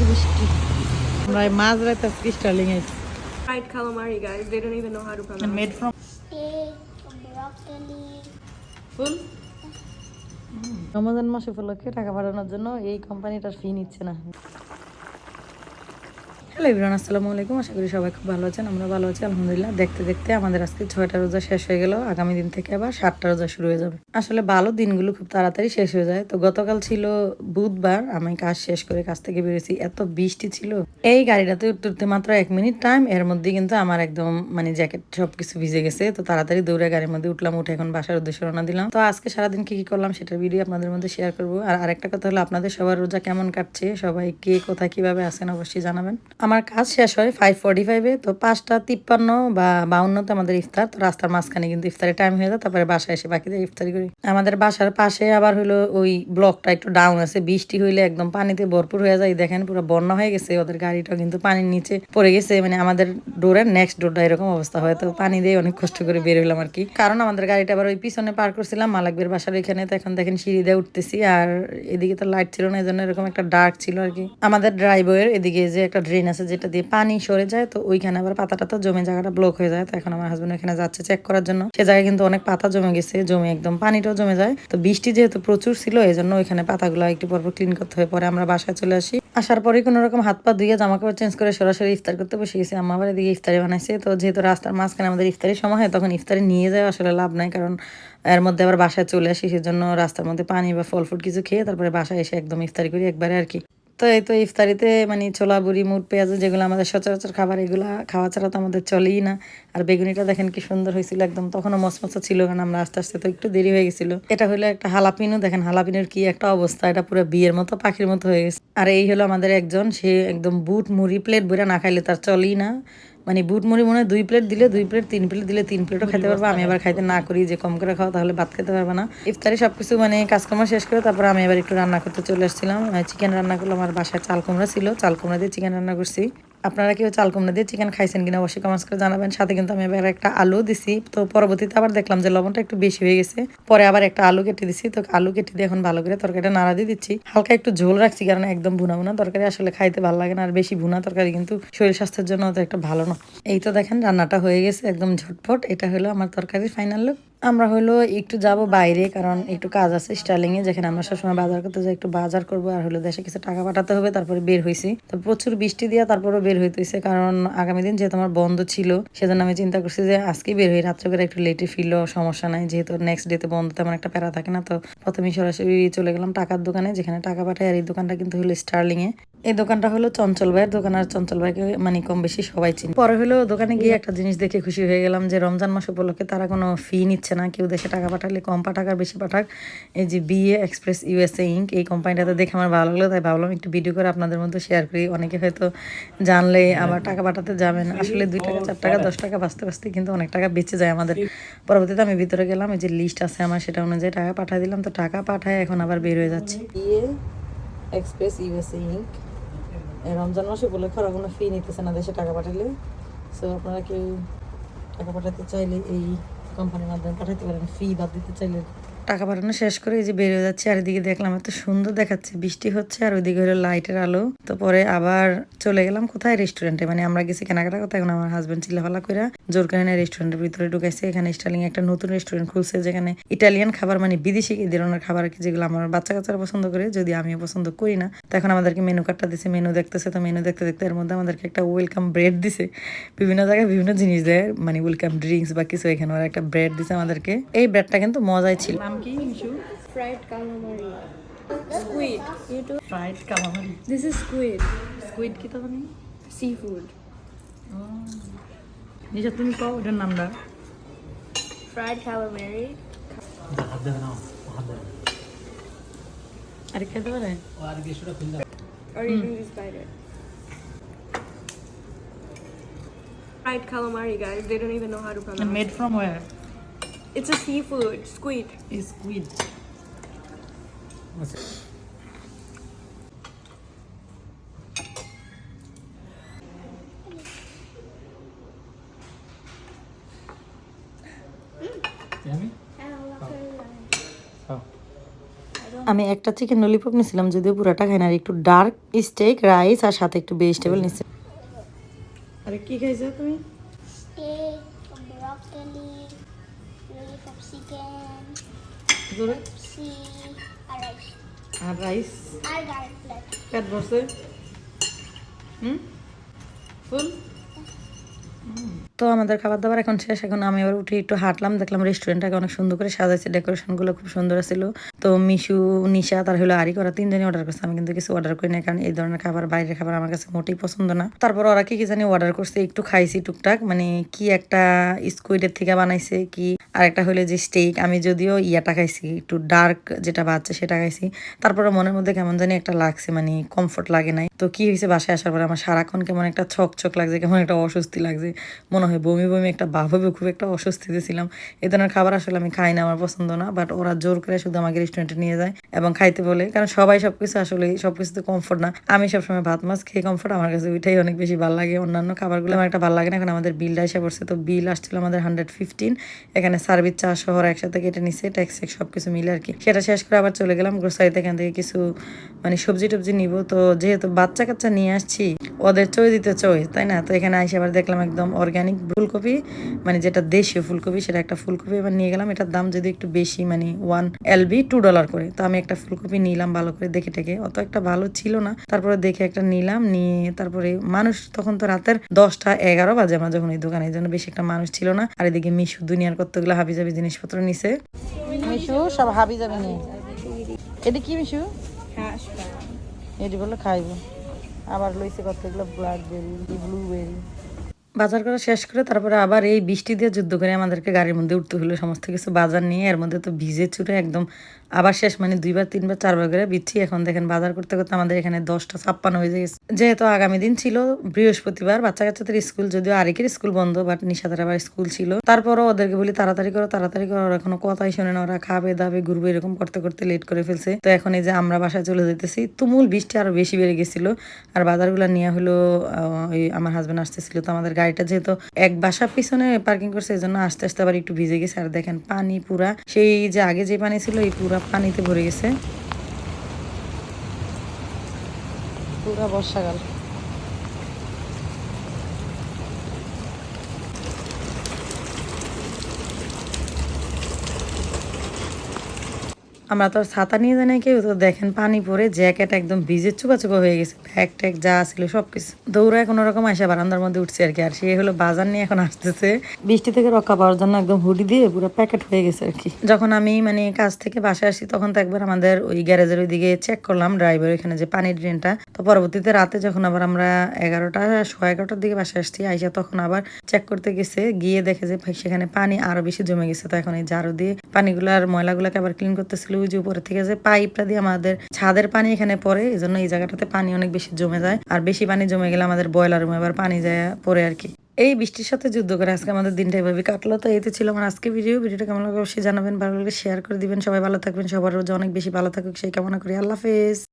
দেখি বৃষ্টি আমরা মাছ রাতে স্টার্লিং এ Fried calamari, guys. They don't even know how to pronounce made from Egg, broccoli. ফুল রমজান মাসে উপলক্ষে টাকা পাঠানোর জন্য এই কোম্পানিটার ফি নিচ্ছে না হ্যালো ইবরান আসসালামু আলাইকুম। আশা করি সবাই খুব ভালো আছেন আমরা ভালো আছি, আলহামদুলিল্লাহ। দেখতে দেখতে আমাদের আজকে ছয়টা রোজা শেষ হয়ে গেল, আগামী দিন থেকে আবার সাতটা রোজা শুরু হয়ে যাবে। আসলে ভালো দিনগুলো খুব তাড়াতাড়ি শেষ হয়ে যায়। তো গতকাল ছিল বুধবার, আমি কাজ শেষ করে কাজ থেকে বেরিয়েছি, এত বৃষ্টি ছিল। এই গাড়িটাতে উঠতে মাত্র এক মিনিট টাইম এর মধ্যে কিন্তু আমার একদম মানে জ্যাকেট সবকিছু ভিজে গেছে। তো তাড়াতাড়ি দৌড়ে গাড়ির মধ্যে উঠলাম, উঠে এখন বাসার উদ্দেশ্যে রওনা দিলাম। তো আজকে সারাদিন কি কি করলাম সেটার ভিডিও আপনাদের মধ্যে শেয়ার করব। আর আরেকটা কথা হলো, আপনাদের সবার রোজা কেমন কাটছে? সবাই কে, কোথায়, কীভাবে আছেন অবশ্যই জানাবেন। আমার কাজ শেষ হয় ফাইভ ফর্টি ফাইভে তো পাঁচটা তিপ্পান্ন বা বাউন্নতে আমাদের ইফতার, তো রাস্তার মাঝখানে কিন্তু ইফতারের টাইম হয়ে যায়, তারপরে বাসায় এসে বাকিদের ইফতারি করি। আমাদের বাসার পাশে আবার হলো ওই ব্লকটা একটু ডাউন আছে, বৃষ্টি হইলে একদম পানিতে ভরপুর হয়ে যায়, দেখেন পুরো বন্যা হয়ে গেছে, ওদের গাড়িটা কিন্তু পানির নিচে পড়ে গেছে মানে আমাদের ডোরের নেক্সট ডোরটা এরকম অবস্থা হয়, তো পানি দিয়ে অনেক কষ্ট করে বের হইলাম আর কি। কারণ আমাদের গাড়িটা আবার ওই পিছনে পার করছিলাম, মালাকবের বাসার এখানে তো এখন দেখেন সিঁড়ি দিয়ে উঠতেছি, আর এদিকে তো লাইট ছিল না এই জন্য এরকম একটা ডার্ক ছিল আর কি। আমাদের ড্রাইভারের এদিকে যে একটা ড্রেন আছে যেটা দিয়ে পানি সরে যায়, তো ওইখানে আবার পাতাটা তো জমে জায়গাটা ব্লক হয়ে যায়। তো এখন আমার হাজবেন্ড এখানে যাচ্ছে চেক করার জন্য। সে জায়গায় কিন্তু অনেক পাতা জমে গেছে, জমে একদম পানিটাও জমে যায়। তো বৃষ্টি যেহেতু প্রচুর ছিল এই জন্য ওইখানে পাতাগুলো একটু পর ক্লিন করতে হয়। পরে আমরা বাসায় চলে আসি। আসার পরে কোনো রকম হাত পা ধুয়ে জামা কাপড় চেঞ্জ করে সরাসরি ইফতার করতে বসে গেছি। আম্মা আবার এদিকে ইফতারি বানাইছে। তো যেহেতু রাস্তার মাঝখানে আমাদের ইফতারি সময় হয়, তখন ইফতারি নিয়ে যাওয়া আসলে লাভ নাই। কারণ এর মধ্যে আবার বাসায় চলে আসি, সেজন্য রাস্তার মধ্যে পানি বা ফল ফ্রুট কিছু খেয়ে তারপরে বাসায় এসে একদম ইফতারি করি একবারে আর কি। তো এই তো ইফতারিতে মানে ছোলা, বুড়ি মুট পেঁয়াজ যেগুলো আমাদের সচরাচর খাবার, এগুলো খাওয়া ছাড়া তো আমাদের চলেই না। আর বেগুনিটা দেখেন কি সুন্দর হয়েছিল একদম, তখনও মচমচা ছিল কারণ আমরা আস্তে আস্তে তো একটু দেরি হয়ে গেছিল। এটা হলো একটা হালাপিনো, দেখেন হালাপিনোর কি একটা অবস্থা, এটা পুরো বিয়ের মতো, পাখির মতো হয়ে গেছে। আর এই হলো আমাদের একজন, সে একদম বুট, মুড়ি, প্লেট বইরা না খাইলে তার চলেই না। মানে বুট মুড়ি মনে হয় দুই প্লেট দিলে দুই প্লেট তিন প্লেট দিলে তিন প্লেটও খেতে পারব। আমি আবার খাইতে না করি যে কম করে খাওয়া তাহলে ভাত খেতে পারব না। ইফতারি সবকিছু মানে কাজকর্ম শেষ করে তারপর আমি আবার একটু রান্না করতে চলে আসছিলাম। চিকেন রান্না করলাম আমার বাসায় চাল কুমড়া ছিল। চাল কুমড়া দিয়ে চিকেন রান্না করছি। আপনারা কেউ চাল কুমড়া দিয়ে চিকেন খাইছেন কিনা অবশ্যই কমেন্টস করে জানাবেন। সাথে কিন্তু আমি এবার একটা আলু দিছি। তো পরবর্তীতে আবার দেখলাম যে লবণটা একটু বেশি হয়ে গেছে। পরে আবার একটা আলু কেটে দিছি। তো আলু কেটে দিয়ে এখন ভালো করে তরকারিটা নাড়া দিয়ে দিচ্ছি। হালকা একটু ঝোল রাখছি কারণ একদম ভুনা ভুনা তরকারি আসলে খাইতে ভালো লাগে না। আর বেশি ভুনা তরকারি কিন্তু শরীর স্বাস্থ্যের জন্য তো একটা ভালো না। এই তো দেখেন রান্নাটা হয়ে গেছে একদম ঝটপট। এটা হলো আমার তরকারির ফাইনাল লুক আমরা হলো একটু যাব বাইরে কারণ একটু কাজ আছে স্টার্লিং এ। যেখানে আমরা সবসময় বাজার করতে যাই, একটু বাজার করব। আর হলো দেশে কিছু টাকা পাঠাতে হবে, তারপরে বের হয়েছি তো প্রচুর বৃষ্টি দিয়া তারপরে বের হইতেছে। কারণ আগামী দিন যেহেতু আমার বন্ধ ছিল, সেজন্য আমি চিন্তা করছি যে আজকে বের হই। রাত্রে করে একটু লেটে ফিরলেও সমস্যা নাই। যেহেতু নেক্সট ডেতে বন্ধ, তেমন একটা প্যারা থাকে না। তো প্রথমেই সরাসরি চলে গেলাম টাকার দোকানে, যেখানে টাকা পাঠায় আর এই দোকানটা কিন্তু হলো স্টার্লিংয়ে এই দোকানটা হলো চঞ্চল ভাইয়ের দোকান, আর চঞ্চল ভাইকে মানে কম বেশি সবাই চিনি। পরে হলো দোকানে গিয়ে একটা জিনিস দেখে খুশি হয়ে গেলাম যে রমজান মাস উপলক্ষে তারা কোনো ফি নিচ্ছে না, কেউ দেশে টাকা পাঠালে কম পাঠাক আর বেশি পাঠাক। এই যে বিএ এক্সপ্রেস ইউএসএ ইঙ্ক এই কোম্পানিটাতে দেখে আমার ভালো লাগল, তাই ভাবলাম একটু ভিডিও করে আপনাদের মধ্যে শেয়ার করি। অনেকে হয়তো জানলে আবার টাকা পাঠাতে যাবেন। আসলে দুই টাকা, চার টাকা, দশ টাকা বাঁচতে বাঁচতে কিন্তু অনেক টাকা বেঁচে যায় আমাদের। পরবর্তীতে আমি ভিতরে গেলাম, এই যে লিস্ট আছে আমার, সেটা অনুযায়ী টাকা পাঠিয়ে দিলাম। তো টাকা পাঠায় এখন আবার বের হয়ে যাচ্ছে। এক্সপ্রেস ইউএসএ ইঙ্ক রমজান মাসে বলে ওরা কোনো ফি নিতেছে না দেশে টাকা পাঠালে। সো আপনারা কেউ টাকা পাঠাতে চাইলে এই কোম্পানির মাধ্যমে পাঠাতে পারেন। ফি বাদ দিতে চাইলে টাকা পাঠানো শেষ করে এই যে বের হয়ে যাচ্ছে আর এদিকে দেখলাম এত সুন্দর দেখাচ্ছে, বৃষ্টি হচ্ছে আর ওইদিকে হলো লাইটের আলো। তো পরে আবার চলে গেলাম কোথায়? রেস্টুরেন্টে মানে আমরা গেছি কেনাকাটা করতে, এখন আমার হাজবেন্ড চিল্লাফালা করে জোর করে নিয়ে রেস্টুরেন্টের ভিতরে ঢুকাইছে। এখানে স্টার্লিং একটা নতুন রেস্টুরেন্ট খুলছে, যেখানে ইটালিয়ান খাবার মানে বিদেশি এই ধরনের খাবার কি, যেগুলো আমার বাচ্চা কাচ্চারা পছন্দ করে, যদি আমিও পছন্দ করি না। তো এখন আমাদেরকে মেনু কার্ডটা দিছে মেনু দেখতেছে। তো মেনু দেখতে দেখতে এর মধ্যে আমাদেরকে একটা ওয়েলকাম ব্রেড দিছে। বিভিন্ন জায়গায় বিভিন্ন জিনিস দেয় মানে ওয়েলকাম ড্রিঙ্কস বা কিছু এখানে একটা ব্রেড দিছে আমাদেরকে। এই ব্রেডটা কিন্তু মজাই ছিল। কি Mishu Fried calamari. Squid. You do? Fried calamari This is squid. Squid কি তো জানি Seafood. নিশা তুমি কও ওটার নামটা Fried calamari. আরে খেতে পারে Or you can just bite it. Fried calamari, guys. They don't even know how to pronounce made from war It's a seafood. Squid. Squid I don't like it. আমি একটা chicken lollipop নিয়েছিলাম যদিও পুরাটা খাই না আর একটু ডার্ক স্টেক রাইস আর সাথে একটু ভেজিটেবল নিচ্ছি আরে কি খাইছো তুমি? জোরে. আর রাইস আর. পেট ভরছে হুম ফুল তো আমাদের খাবার দাবার এখন শেষ। এখন আমি এবার উঠে একটু হাঁটলাম, দেখলাম রেস্টুরেন্টটাকে অনেক সুন্দর করে সাজাইছে ডেকোরেশনগুলো খুব সুন্দর ছিল তো মিশু, নিশা, তার হলো আরি করা তিনজনই অর্ডার করছে। আমি কিন্তু কিছু অর্ডার করি না কারণ এই ধরনের খাবার, বাইরের খাবার আমার কাছে মোটেই পছন্দ না। তারপর ওরা কি কি জানি অর্ডার করছে, একটু খাইছি টুকটাক মানে কি একটা স্কুইডের থেকে বানাইছে, কি আর একটা হলো যে স্টেক আমি যদিও ইয়াটা খাইছি, একটু ডার্ক যেটা বাচ্চা সেটা খাইছি। তারপরে মনের মধ্যে কেমন জানি একটা লাগছে মানে কমফোর্ট লাগে নাই। তো কি হয়েছে বাসায় আসার পরে আমার সারাক্ষণ কেমন একটা ছক ছক লাগছে, কেমন একটা অস্বস্তি লাগছে। মনে হয়, বমি বমি একটা ভাব হবে, খুব একটা অস্বস্তিতে ছিলাম এ ধরনের খাবার আসলে আমি খাই না, আমার পছন্দ না বাট ওরা জোর করে শুধু আমাকে রেস্টুরেন্টে নিয়ে যায় এবং খাইতে বলে, কারণ সবাই সবকিছু আসলে, সবকিছুতে কমফোর্ট না। আমি সবসময় ভাত, মাছ খেয়ে কমফোর্ট আমার কাছে ওইটাই অনেক বেশি ভালো লাগে। অন্যান্য খাবারগুলো আমার একটা ভালো লাগে না, এখন আমাদের বিলটা এসে পড়ছে, তো বিল আসছিল আমাদের হান্ড্রেড ফিফটিন এখানে সার্ভিস চা শহর একসাথে কেটে নিছে ট্যাক্স সব কিছু মিলে আর কি। সেটা শেষ করে আবার চলে গেলাম গ্রোসারিতে এখান থেকে কিছু মানে সবজি টবজি নিব। তো যেহেতু বাচ্চা কাচ্চা নিয়ে আসছি, ওদের চই দিতে চই তাই না? তো এখানে আইসে আবার দেখলাম একদম অর্গানিক ফুলকপি মানে যেটা দেশীয় ফুলকপি সেটা একটা ফুলকপি এবার নিয়ে গেলাম। এটার দাম যদি একটু বেশি মানে ওয়ান এলবি টু ডলার করে। তো আমি একটা ফুলকপি নিলাম ভালো করে দেখে টেকে। অত একটা ভালো ছিল না। তারপরে দেখে একটা নিলাম নিয়ে তারপরে মানুষ তখন তো রাতের দশটা এগারো বাজে আমার যখন এই দোকানে। এই জন্য বেশি একটা মানুষ ছিল না। আর এদিকে মিশু দুনিয়ার কতগুলো হাবি জাবি জিনিসপত্র নিছে। মিশু সব হাবি যাবি নিয়ে। এটা কি মিশু? এটি বলে খাইব। আবার লইছে কতগুলো ব্ল্যাকবেরি ব্লুবেরি বাজার করা শেষ করে তারপরে আবার এই বৃষ্টি দিয়ে যুদ্ধ করে আমাদেরকে গাড়ির মধ্যে উঠতে হলো, সমস্ত কিছু বাজার নিয়ে, এর মধ্যে তো ভিজে চুরে একদম আবার শেষ মানে দুইবার, তিনবার, চারবার করে বিচ্ছি। এখন দেখেন বাজার করতে করতে আমাদের এখানে দশটা, ছাপ্পান্ন হয়ে গেছে। যেহেতু আগামী দিন ছিল, বৃহস্পতিবার বাচ্চা কাচ্চাদের স্কুল, যদিও আরেকের স্কুল বন্ধ বাট নিশাদের আবার স্কুল ছিল। তারপরও ওদেরকে বলি, তাড়াতাড়ি করো তাড়াতাড়ি করো। এখনও কথাই শোনে না, ওরা খাবে দাবে, ঘুরবে, এরকম করতে করতে লেট করে ফেলছে। তো এখন এই যে আমরা বাসায় চলে যেতেছি, তুমুল বৃষ্টি আরও বেশি বেড়ে গেছিল। আর বাজারগুলো নিয়ে হলো ওই আমার হাজবেন্ড আসতেছিল। তো আমাদের গাড়িটা যেহেতু এক বাসার পিছনে পার্কিং করছে এই জন্য আস্তে আস্তে আবার একটু ভিজে গেছে। আর দেখেন পানি পুরা। সেই যে আগে যে পানি ছিল, এই পুরা পানিতে ভরে গেছে। পুরা বর্ষাকাল। আমরা তো আর ছাতা নিয়ে যাই কেউ, তো দেখেন পানি পরে জ্যাকেট একদম ভিজে চুপা চুপা হয়ে গেছে ব্যাগ ট্যাগ যা ছিল সবকিছু। দৌড়ায় কোনো রকম আসে বারান্দার মধ্যে উঠছে আর কি, আর সে হলো বাজার নিয়ে এখন আসতেছে। বৃষ্টি থেকে রক্ষা পাওয়ার জন্য একদম হুডি দিয়ে পুরো প্যাকেট হয়ে গেছে আর কি। যখন আমি মানে কাজ থেকে বাসায় আসি, তখন তো একবার আমাদের ওই গ্যারেজের ওইদিকে চেক করলাম ড্রাইভার এখানে যে পানির ড্রেনটা তো পরবর্তীতে রাতে যখন আবার আমরা এগারোটা সোয়া এগারোটার দিকে বাসায় আসছি, আইসা তখন আবার চেক করতে গেছে, গিয়ে দেখে যে সেখানে পানি আরও বেশি জমে গেছে। তো এখন এই ঝাড়ু দিয়ে পানিগুলার ময়লাগুলোকে আবার ক্লিন করতেছিল ওই উপরে থেকে যে পাইপটা দিয়ে আমাদের ছাদের পানি এখানে পড়ে এই জন্য এই জায়গাটাতে পানি অনেক বেশি জমে যায়। আর বেশি পানি জমে গেলে আমাদের বয়লার রুমে আবার পানি যায়, পড়ে আর কি। এই বৃষ্টির সাথে যুদ্ধ করে আজকে আমাদের দিনটা এভাবে কাটলো। তো এই তো ছিল আমার আজকে ভিডিও ভিডিওটা কেমন লাগবে অবশ্যই জানাবেন, ভালো লাগলে শেয়ার করে দিবেন। সবাই ভালো থাকবেন, সবার রোজ অনেক বেশি ভালো থাকুক, সেই কামনা করি। আল্লাহ হাফেজ।